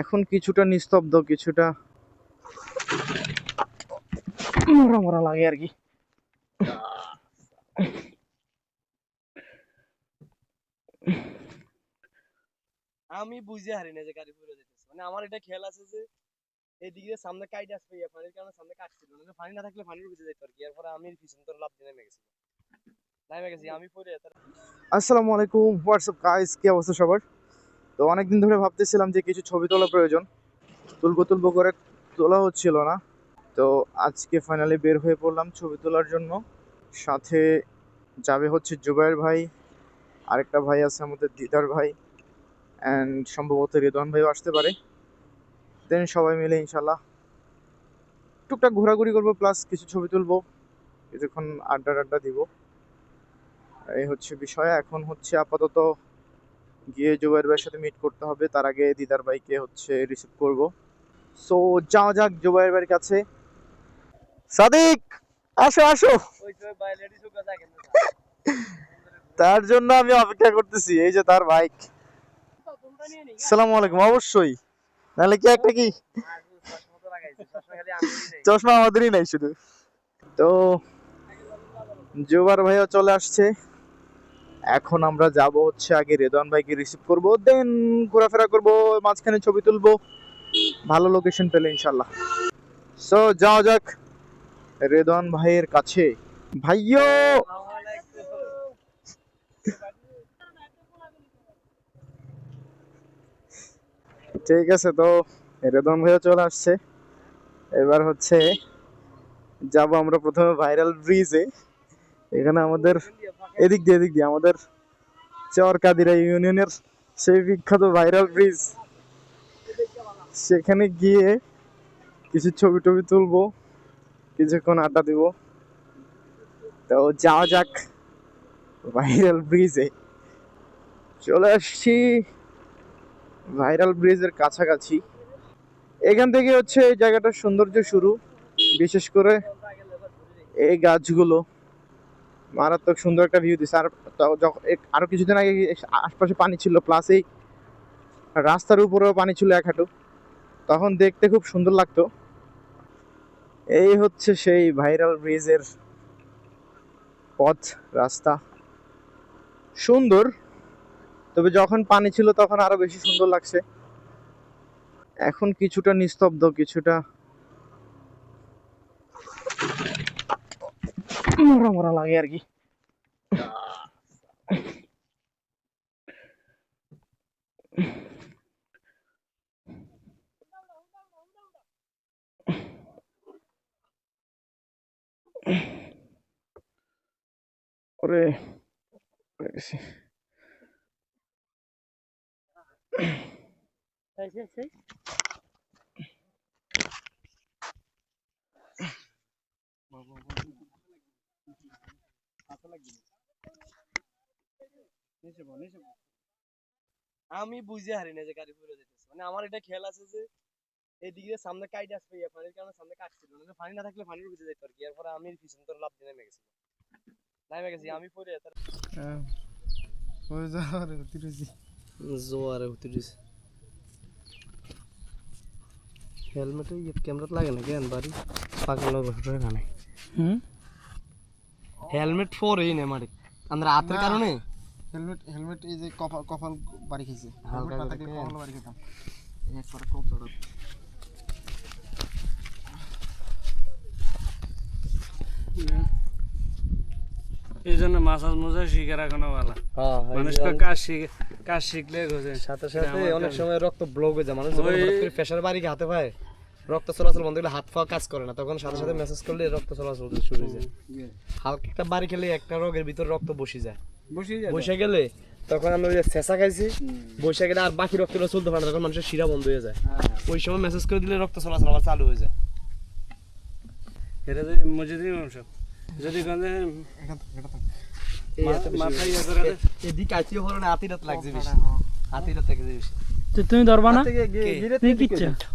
এখন কিছুটা নিস্তব্ধ কিছুটা মরা মরা লাগে আর কি। আমি বুঝে হারি না যে গাড়ি পুরো যেতেছে। মানে আমার এটা খেয়াল আছে যে এইদিকে সামনে কাইট আসবে ইয়া পানির কারণে সামনে কাটছিল না পানি না থাকলে পানির ভিতরে যেত আর কি? এরপরে আমি পিছন তোর লাভ দিয়ে নেমে গেছি। নেমে গেছি আমি তার আসসালামু আলাইকুম হোয়াটসঅ্যাপ গাইস কি অবস্থা সবার? তো অনেকদিন ধরে ভাবতেছিলাম যে কিছু ছবি তোলা প্রয়োজন। তুলবো তুলবো করে তোলা হচ্ছিল না। তো আজকে ফাইনালি বের হয়ে পড়লাম ছবি তোলার জন্য। সাথে যাবে হচ্ছে জুবাইর ভাই, আরেকটা ভাই আছে আমাদের দিদার ভাই অ্যান্ড সম্ভবত রেদওয়ান ভাইও আসতে পারে। দেন সবাই মিলে ইনশাল্লাহ টুকটাক ঘোরাঘুরি করব প্লাস কিছু ছবি তুলবো। কিছুক্ষণ আড্ডা আড্ডা দিব। এই হচ্ছে বিষয়। এখন হচ্ছে আপাতত গিয়ে জুবাইর ভাইয়ের সাথে মিট করতে হবে। তার আগে দিদার ভাইকে হচ্ছে রিসিভ করব। সো যাওয়া যাক জুবাইর ভাইয়ের কাছে। সাদিক আসো আসো। তার জন্য আমি অপেক্ষা করতেছি এই যে তার বাইক সালাম আলাইকুম অবশ্যই। নাহলে কি একটা কি? চশমা আমাদেরই নাই শুধু। তো জুবার ভাইও চলে আসছে। এখন আমরা যাব হচ্ছে আগে রেদওয়ান ভাইকে রিসিভ করব দেন ঘোরাফেরা করব, মাঝখানে ছবি তুলবো। ভালো লোকেশন পেলে ইনশাল্লাহ সো যাওয়া যাক রেদওয়ান ভাইয়ের কাছে। ভাইও ঠিক আছে তো রেদন ভাইও চলে আসছে। এবার হচ্ছে, যাব আমরা প্রথমে ভাইরাল ব্রিজে এখানে আমাদের এদিক দিয়ে এদিক দিয়ে। আমাদের চরকাদিরা ইউনিয়নের সেই বিখ্যাত ভাইরাল ব্রিজ। সেখানে গিয়ে কিছু ছবি টবি তুলবো, কিছুক্ষণ আড্ডা দিব। তো যাওয়া যাক ভাইরাল ব্রিজে। চলে আসছি ভাইরাল ব্রিজের কাছাকাছি। এখান থেকে হচ্ছে এই জায়গাটার সৌন্দর্য শুরু, বিশেষ করে এই গাছগুলো। মারাত্মক সুন্দর একটা ভিউ দিচ্ছে আর ত- যখন এক- আরও কিছুদিন আগে আশপাশে পানি ছিল প্লাস এই রাস্তার উপরেও পানি ছিল এক হাঁটু। তখন দেখতে খুব সুন্দর লাগতো। এই হচ্ছে সেই ভাইরাল ব্রিজের পথ, রাস্তা। সুন্দর, তবে যখন পানি ছিল তখন আরও বেশি সুন্দর লাগছে। এখন কিছুটা নিস্তব্ধ, কিছুটা মরা মরা লাগে আর কি ওরে পড়ে গেছি। সেই সেই সেই আমি বুঝে হারি না যে গাড়ি পুরো যেতেছে। মানে আমার এটা খেয়াল আছে যে এইদিকে সামনে কাইট আসবে ইয়া পানির কারণে সামনে কাটছিল না পানি না থাকলে পানির ভিতরে যেত আর কি। এরপরে আমি পিছন তোর লাভ দিয়ে নেমে গেছি। নেমে গেছি আমি পরে তার জোয়ারে হতে দিছে হেলমেটে ক্যামেরা লাগে না কেন বাড়ি? পাগল বসে এখানে। হেলমেট পরেই নে মারি আমরা হাতের কারণে? হেলমেট হেলমেট এই যে কপাল কপাল বাড়ি খেয়েছে। হেলমেট না থাকলে কপাল বাড়ি খেতাম। এই খুব বড় এই জন্য মাসাজ মোজা শিখে রাখানো ভালো। হ্যাঁ মানুষকে কাজ শিখে কাজ শিখলে গোছে সাথে সাথে অনেক সময় রক্ত ব্লক হয়ে যায়। মানুষ প্রেশার বাড়ি হাতে পায় রক্ত চলাচল বন্ধ হলে হাত পা কাজ করে না। তখন সাথে সাথে মেসেজ করলে রক্ত চলাচল শুরু হয়ে যায়। হালকা একটা বাড়ি খেলে একটা রোগের ভিতর রক্ত বসে যায়। বসে গেলে তখন আমরা ওই যে চেঁচা খাইছি বসে গেলে আর বাকি রক্তটা চলতে পারে না তখন মানুষের শিরা বন্ধ হয়ে যায়। ওই সময় মেসেজ করে দিলে রক্ত চলাচল আবার চালু হয়ে যায়। এটা যে মসজিদের অংশ। যদি গন্ধে মাথায়। এদিকে আইতেও হলো না হাতি রাত লাগছে বেশি। হাতি রাত লাগছে বেশি। তুমি ধরবা না? কে? তুমি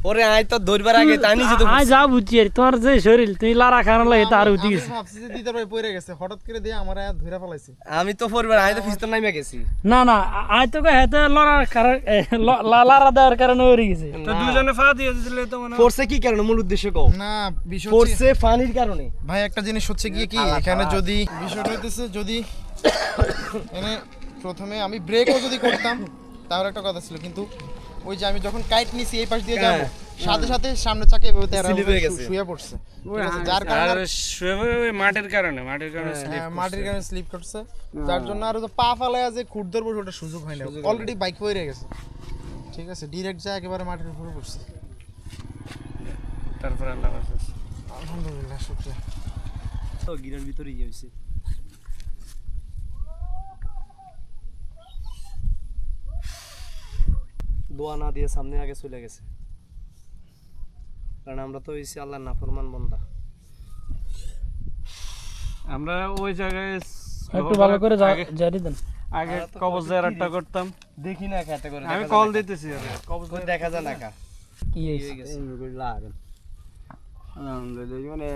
ওরে আয় তো ধরবার আগে তাই নিজে তো আয় যা বুঝছি আর তোমার যে শরীর তুমি লারা খানো লাগে তার উঠে আমি গেছে। ভাবছি যে দিদার ভাই পড়ে গেছে হঠাৎ করে দিয়ে আমার আয়া ধরে ফেলাইছে। আমি তো পরিবার আমি তো ফিস্তার নাইমে গেছি। না না আ- আয় তোকে হেতে লড়ার কারণ এ, ল- লা- লারা দেওয়ার কারণে উড়ে গেছে। তো দুজনে ফা দিয়ে দিলে তো মনে ফোর্সে কি কারণে? মূল উদ্দেশ্য কও। না বিষয় হচ্ছে- ফোর্সে ফানির কারণে। ভাই একটা জিনিস হচ্ছে গিয়ে কি এখানে যদি বিষয়টা হইতেছে যদি এনে প্রথমে আমি ব্রেকও যদি করতাম তাহলে একটা কথা ছিল কিন্তু ওই যে আমি যখন কাইট নিছি এই পাশ দিয়ে যাব। হ্যাঁ। সাথে সাথে সামনে চাকে এভাবে তেরা। শুয়ে পড়ছে। যার কারণে শুয়ে পড়ে ওই মাটির কারণে মাটির কারণে slip হ্যাঁ, মাটির কারণে স্লিপ করছে। যার জন্য আর পা ফালায় যে খুঁট ধরবো ওটা সুযোগ হয় না অলরেডি বাইক পড়ে গেছে। ঠিক আছে ডিরেক্ট যা একেবারে মাটির উপরে পড়ছে। তারপর আল্লাহ হাফেজ। আলহামদুলিল্লাহ শুকরিয়া। তো গিরার ভিতরে ইয়ে হইছে। দোয়া না দিয়ে সামনে আগে চলে গেছে। কারণ আমরা তো হইছি আল্লাহর নাফরমান বন্দা। আমরা ওই জায়গায় একটু ভালো করে জারি দেন। আগে কবজ জারারটা করতাম। দেখি না খেতে করে আমি কল না। দিতেছি কবজ দেখা যায় না কা কি হয়েছে? হয়ে আলহামদুলিল্লাহ মানে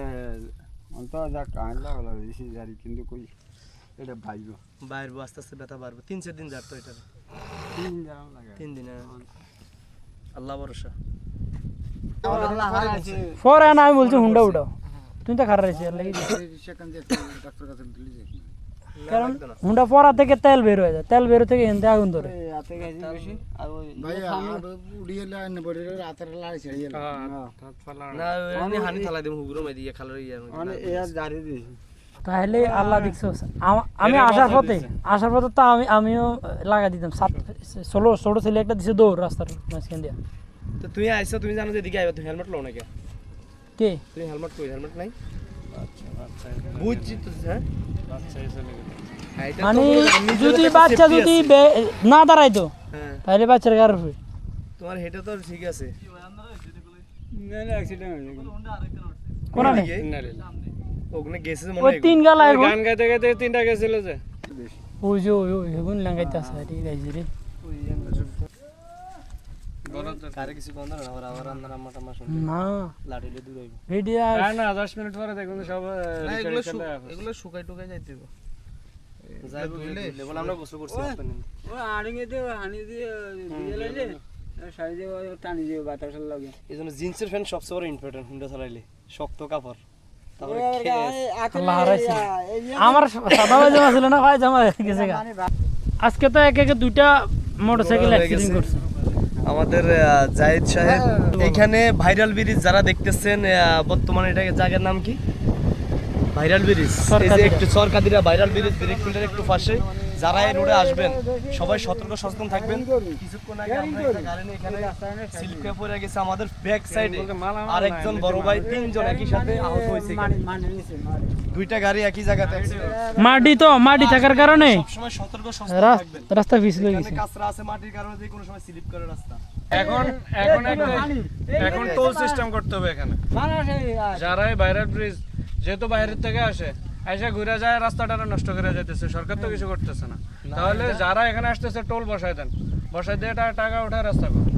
অন্তত যা কাঁদলা হলো বেশি জারি কিন্তু কই এটা ভাইব বাইরবো আস্তে আস্তে ব্যথা বাড়বো। তিন চার দিন যার তো এটা। তিন জাম লাগে তিন দিন হ্যাঁ। আল্লাহ ভরসা আমি বলছি হুন্ডা উঠাও। তুমি তো খারাপ রয়েছে আর লাগি। সেখান দিয়ে একটা ডাক্তার কাছে দিলি যাই কারণ হুন্ডা পরা থেকে তেল বের হয়ে যায় তেল বের থেকে এনতে আগুন ধরে। ফালা না হানি থালা দেবো হুগুরো মে দিয়ে খালোর ইয়ে তাহলে আল্লাহ দেখছ আম- আমি আসার পথে আসার পথে তো আমি আমিও লাগা দিতাম। সাত ষোলো ছোট ছেলে একটা দিছে দৌড় রাস্তার মাঝখান দিয়া। তো তুমি আইছো তুমি জানো যে এদিকে আইবা তুমি হেলমেট লও না কে? তুমি হেলমেট কই? হেলমেট নাই? আচ্ছা আচ্ছা বুঝছি তো হ্যাঁ? আচ্ছা হ্যাঁ, মানে যদি বাচ্চা যদি বে- না দাঁড়াইতো হ্যাঁ। তাহলে বাচ্চার গার তোমার হেটা তো ঠিক আছে। না না অ্যাক্সিডেন্ট হয়ে কোনা নেই এদিকে? ইন্নালিল্লাহ। ওগুলো গেছে যে মনে হয় তিন গালা এখন গান গাইতে গাইতে তিনটা গেছিল যে। ওই যে ওই ওই হেগুন লাগাইতে আছে রে। লাগে। এই জিন্সের ফ্যান সবচেয়ে বড় ইম্পর্টেন্ট হুন্ডা চালাইলে। শক্ত কাপড়। তারপরে ওই খেস। আল্লাহ হারাইছে। আমার সাদা জামা ছিল না ভাই জামা গেছে আজকে তো এক একে দুইটা মোটরসাইকেল হয়ে অ্যাক্সিডেন্ট করছে। আমাদের জাহিদ সাহেব এখানে ভাইরাল ব্রিজ যারা দেখতেছেন আহ, বর্তমানে এটা জায়গার নাম কি? Viral bridge. এই একটু সরকারিরা ভাইরাল ব্রিজ ব্রিজ ফিল্ডের একটু পাশে। যারা এই রোডে আসবেন সবাই সতর্ক সচেতন থাকবেন। কিছুক্ষণ আগে আমরা একটা গাড়ি নিয়ে এখানে পড়ে গেছে আমাদের ব্যাক সাইডে আর একজন বড় ভাই তিনজন একই সাথে আহত হয়েছে দুইটা গাড়ি একই জায়গাতে মাটি তো মাটি থাকার কারণে। সবসময় সতর্ক সচেতন থাকবেন। রাস্তা পিছলে গেছে। কাঁচরা আছে মাটির কারণে যে কোনো সময় স্লিপ করে রাস্তা। এখন এখন এখন টোল সিস্টেম করতে হবে এখানে। যারা এই ভাইরাল ব্রিজ যেহেতু বাইরের থেকে আসে এসে ঘুরে যায় রাস্তাটা নষ্ট করে যাইতেছে। সরকার তো কিছু করতেছে না। তাহলে যারা এখানে আসতেছে টোল বসাই দেন। বসাই দিয়ে টাকা উঠায় রাস্তা করুন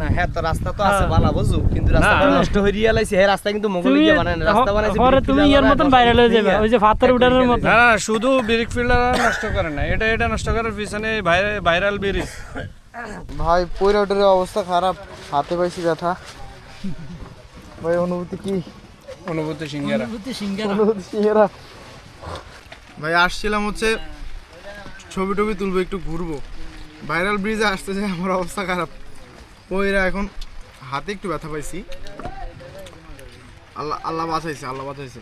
না হ্যাঁ তো রাস্তা তো আছে ভালো বুঝু কিন্তু রাস্তাটা নষ্ট হয়ে হ্যাঁ রাস্তা কিন্তু মোগল গিয়ে বানায় না রাস্তা বানাইছে পরে তুমি ফিলার মতন ভাইরাল হয়ে করে যাবে। ওই যে ফাতর উঠানোর মতো না না শুধু ব্রিক ফিল্ডার নষ্ট করে না। এটা এটা নষ্ট করার পিছনে ভাইরাল ব্রিজ ভাই ওটার অবস্থা খারাপ। হাতে পাইছি ব্যথা। ভাই অনুভূতি কি? অনুভূতি সিংহেরা অনুভূতি এরা ভাই আসছিলাম হচ্ছে ছবি টবি তুলবো একটু ঘুরবো। ভাইরাল ব্রিজে আসতে যায় আমার অবস্থা খারাপ। পয়রা এখন হাতে একটু ব্যথা পাইছি। আল্লাহ আল্লাহ বাঁচাইছে আল্লাহ বাঁচাইছে।